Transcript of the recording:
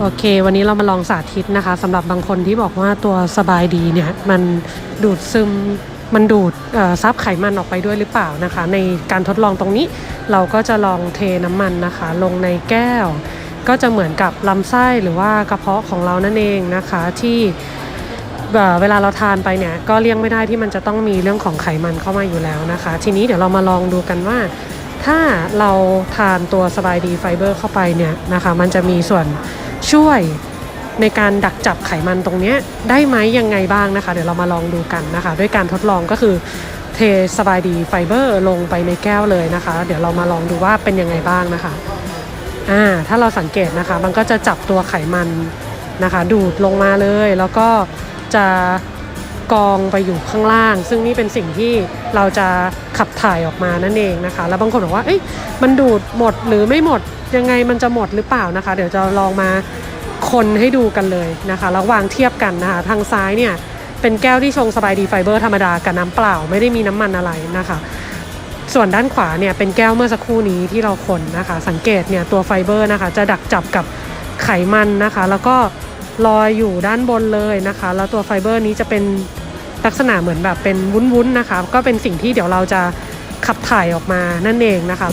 โอเค วันนี้เรามาลองสาธิตนะคะสำหรับบางคนที่บอกว่าตัวสบายดีเนี่ยมันดูดซึมมันดูดซับไขมันออกไปด้วยหรือเปล่านะคะ ในการทดลองตรงนี้เราก็จะลองเทน้ำมันนะคะ ลงในแก้ว ก็จะเหมือนกับลำไส้หรือว่ากระเพาะของเรานั่นเองนะคะที่เวลาเราทานไปเนี่ยก็เลี่ยงไม่ได้ที่มันจะต้องมีเรื่องของไขมันเข้ามาอยู่แล้วนะคะ ทีนี้เดี๋ยวเรามาลองดูกันว่า ถ้าเราทานตัวสบายดีไฟเบอร์เข้าไปเนี่ยนะคะ มันจะมีส่วน ช่วยในการดักจับไขมันตรงนี้ได้ไหมยังไงบ้างนะคะ เดี๋ยวเรามาลองดูกันนะคะ ด้วยการทดลองก็คือเทสบายดีไฟเบอร์ลงไปในแก้วเลยนะคะ เดี๋ยวเรามาลองดูว่าเป็นยังไงบ้างนะคะอ่าถ้าเราสังเกตนะคะ มันก็จะจับตัวไขมันนะคะ ดูดลงมาเลย แล้วก็จะ กองไปอยู่ข้างล่าง ซึ่งนี่เป็นสิ่งที่เราจะขับถ่ายออกมานั่นเองนะคะ แล้วบางคนบอกว่าเอ้ยมันดูดหมดหรือไม่หมดยังไงมันจะหมดหรือเปล่านะคะ เดี๋ยวจะลองมาคนให้ดูกันเลยนะคะแล้ววางเทียบกันนะคะทางซ้ายเนี่ยเป็นแก้วที่ชงสบายดีไฟเบอร์ธรรมดากับน้ำเปล่าไม่ได้มีน้ำมันอะไรนะคะ ส่วนด้านขวาเนี่ยเป็นแก้วเมื่อสักครู่นี้ที่เราคนนะคะ สังเกตเนี่ยตัวไฟเบอร์นะคะ จะดักจับกับไขมันนะคะ แล้วก็ลอยอยู่ด้านบนเลยนะคะ แล้วตัวไฟเบอร์นี้จะเป็น ลักษณะเหมือนแบบเป็นวุ้นๆนะคะ ก็เป็นสิ่งที่เดี๋ยวเราจะขับถ่ายออกมานั่นเองนะคะ